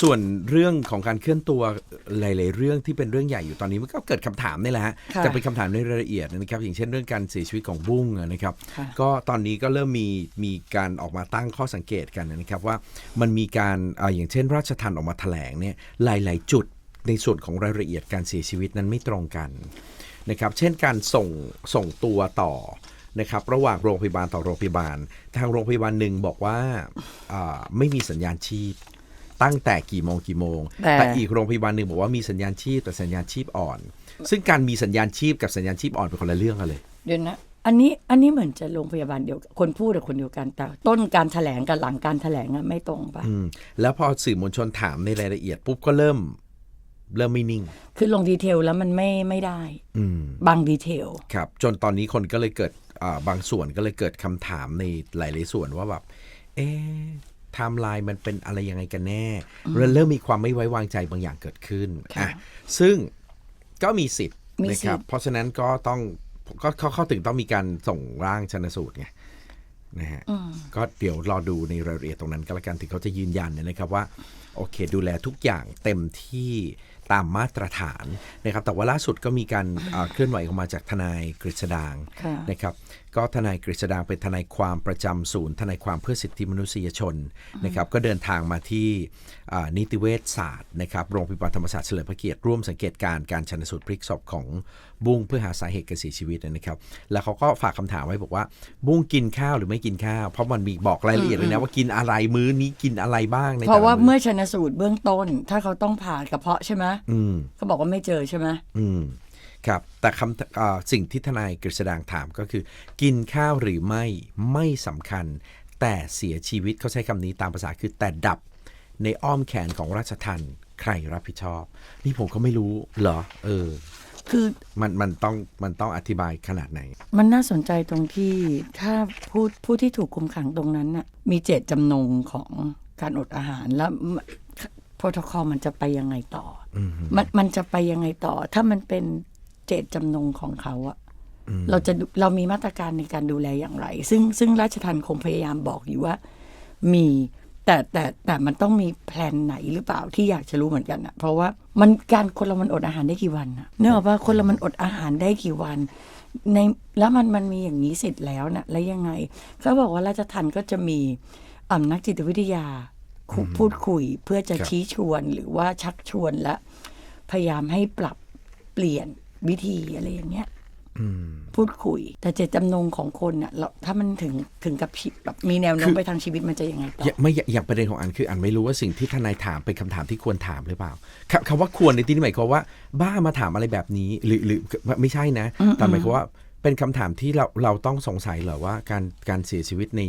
ส่วนเรื่องของการเคลื่อนตัวหลาย ๆ เรื่องที่เป็นเรื่องใหญ่อยู่ตอนนี้มันก็เกิดคำถามนี่แหละฮะค่ะแต่เป็นคำถามในรายละเอียดนะครับ อย่างเช่นเรื่องการเสียชีวิตของบุ้งอะนะครับ ค่ะ ก็ตอนนี้ก็เริ่มมีมีการออกมาตั้งข้อสังเกตกันนะครับว่ามันมีการอาอย่างเช่น ราชทันออกมาแถลงเนี่ยหลาย ๆ จุดในส่วนของรายละเอียดการเสียชีวิตนั้นไม่ตรงกันนะครับ เช่นการส่งส่งตัวต่อนะครับระหว่างโรงพยาบาลต่อโรงพยาบาล ทางโรงพยาบาลหนึ่งบอกว่าอ่าไม่มีสัญญาณชีพ ตั้งแต่กี่โมงกี่โมงแต่แต่อีกโรงพยาบาลหนึ่งบอกว่ามีสัญญาณชีพแต่สัญญาณชีพอ่อน ซึ่งการมีสัญญาณชีพกับสัญญาณชีพอ่อนเป็นคนละเรื่องกันเลย เดี๋ยวนะอันนี้อันนี้เหมือนจะโรงพยาบาลเดียวกันคนพูดกับคนเดียวกันแต่ต้นการแถลงกับหลังการแถลงอะไม่ตรงปะอืมแล้วพอสื่อมวลชนถามในรายละเอียดปุ๊บก็เริ่ม เริ่มไม่นิ่ง คือลงดีเทลแล้วมันไม่ไม่ได้ อืมบางดีเทลครับ จนตอนนี้คนก็เลยเกิดอ่าบางส่วนก็เลยเกิดคำถามในหลาย ๆ ส่วนว่าแบบเอ๊ะ ไทม์ไลน์มันเป็นอะไรยังไงกันแน่เริ่มเริ่มมีความไม่ไว้วางใจบางอย่างเกิดขึ้นค่ะอะซึ่งก็มีสิทธิ์มีนะสิคทธิ์รับเพราะฉะนั้นก็ต้องก็เขาเขาถึงต้องมีการส่งร่างชนสูตรไงนะฮะก็เดี๋ยวรอดูในรายละเอียดตรงนั้นก็แล้วกันถึงเขาจะยืนยันเนยนะครับว่า โอเค ดูแลทุกอย่างเต็มที่ตามมาตรฐานนะครับแต่ว่าล่าสุดก็มีการอ่าเคลื่อนไหวออกมาจากทนายกฤษดางค่ะนะครับก็ทนายกฤษดางเป็นทนายความประจำศูนย์ทนายความเพื่อสิทธิมนุษยชนนะครับก็เดินทางมาที่อ่านิติเวชศาสตร์นะครับโรงพยาบาลธรรมศาสตร์เฉลิมพระเกียรติร่วมสังเกตการณ์การชันสูตรพลิกศพของบุ้งเพื่อหาสาเหตุการเสียชีวิตนะครับ แล้วเขาก็ฝากคำถามไว้บอกว่า บุ้งกินข้าวหรือไม่กินข้าว เพราะมันมีบอกรายละเอียดเลยนะว่ากินอะไรมื้อนี้กินอะไรบ้างในเพราะว่าแต่ลเมื่อชนสูตรเบื้องต้น ถ้าเขาต้องผ่ากระเพาะใช่ไหมอืมเขาบอกว่าไม่เจอใช่ไหมอืมครับ แต่คำอ่าสิ่งที่ทนายกฤษดางถามก็คือ กินข้าวหรือไม่ไม่สำคัญ แต่เสียชีวิตเขาใช้คำนี้ตามภาษาคือแต่ดับในอ้อมแขนของราชทันใครรับผิดชอบ นี่ผมก็ไม่รู้เหรอ เออ คือมันมันต้องมันต้องอธิบายขนาดไหน มันน่าสนใจตรงที่ถ้าผู้ผู้ที่ถูกคุมขังตรงนั้นน่ะมีเจตจำนงของการอดอาหารแล้วโปรโตคอลมันจะไปยังไงต่ออ มันมันจะไปยังไงต่อ ถ้ามันเป็นเจตจำนงของเขาอะเราจะดูเรามีมาตรการในการดูแลอย่างไร ซึ่งซึ่งราชทันคงพยายามบอกอยู่ว่า มีแต่แต่แต่มันต้องมีแพลนไหนหรือเปล่าที่อยากจะรู้เหมือนกันอะเพราะว่ามันการคนเรามันอดอาหารได้กี่วันอะเนื่องจากว่าคนเรามันอดอาหารได้กี่วัน ในแล้วมันมันมีอย่างนี้เสร็จแล้วนะแล้วยังไงเขาบอกว่าราชทันก็จะมีอ่านักจิตวิทยาคุ พูดคุยเพื่อจะครับชี้ชวนหรือว่าชักชวนและ พยายามให้ปรับเปลี่ยนวิธีอะไรอย่างเงี้ยพูดคุย แต่เจตจำนงของคนน่ะเราถ้ามันถึงถึงกับชีแบบมีแนวโน้คืมอไปทางชีวิตมันจะยังไงต่ออย่าไม่อย่าอย่างประเด็นของอันคืออันไม่รู้ว่าสิ่งที่ทนายถามเป็นคำถามที่ควรถามหรือเปล่าคำคำว่าควรในที่นี้หมายความว่า บ้ามาถามอะไรแบบนี้ หรือหรือไม่ใช่นะแต่หมายความว่าเป็นคำถามที่เราเราต้องสงสัยเหรอว่าการการเสียชีวิตใน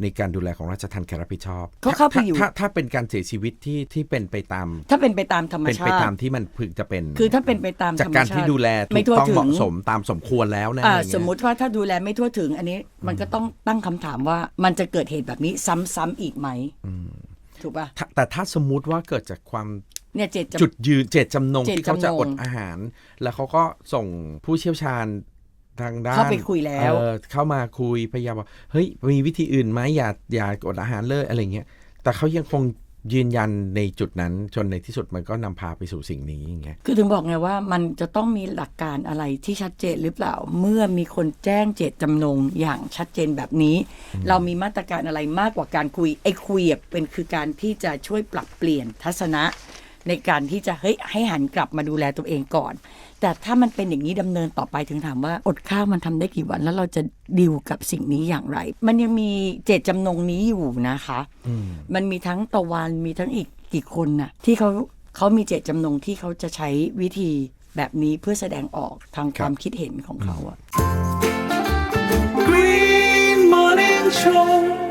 ในการดูแลของราชทันใครรับผิดชอบเขาเข้าไปอยู่ถ้าถ้าถ้าเป็นการเสียชีวิตที่ที่เป็นไปตาม ถ้าเป็นไปตามธรรมเป็นชาไปติ ตามที่มันพึงจะเป็นคือถ้าเป็นไปตามจากธรรมการชาติที่ดูแลถูไม่กทั่วต้องถึงเหมาะสมตามสมควรแล้วนะอ่าอะไรเงี้ย สมมุติว่าถ้าดูแลไม่ทั่วถึงอันนี้ มันก็ต้องตั้งคำถามว่ามันจะเกิดเหตุแบบนี้ซ้ำๆอีกไหมถูกป่ะถ้าแต่ถ้าสมมุติว่าเกิดจากความเนี่ยเจตจำ จุดยืนเจตจำนงเจตที่เขาจะจำนง อดอาหาร แล้วเขาก็ส่งผู้เชี่ยวชาญ ทางด้านเข้าไปคุยแล้วเออเข้ามาคุยพยายามบอกเฮ้ยมีวิธีอื่นไหมอย่าอย่าอดอาหารเลยอะไรเงี้ยแต่เขายังคงยืนยันในจุดนั้นจนในที่สุดมันก็นำพาไปสู่สิ่งนี้อย่างเงี้ยคือถึงบอกไงว่ามันจะต้องมีหลักการอะไรที่ชัดเจนหรือเปล่า เมื่อมีคนแจ้งเจตจำนงอย่างชัดเจนแบบนี้ เรามีมาตรการอะไรมากกว่าการคุยไอ้คุยอะเป็นคือการที่จะช่วยปรับเปลี่ยนทัศนะ ในการที่จะเฮ้ยให้หันกลับมาดูแลตัวเองก่อน แต่ถ้ามันเป็นอย่างนี้ดำเนินต่อไปถึงถามว่าอดข้าวมันทำได้กี่วันแล้วเราจะดิวกับสิ่งนี้อย่างไร มันยังมีเจตจำนงนี้อยู่นะคะ มันมีทั้งตะวันมีทั้งอีกกี่คนน่ะที่เขาเขามีเจตจำนงที่เขาจะใช้วิธีแบบนี้เพื่อแสดงออกทางความคิดเห็นของเขาอะ Green Morning Show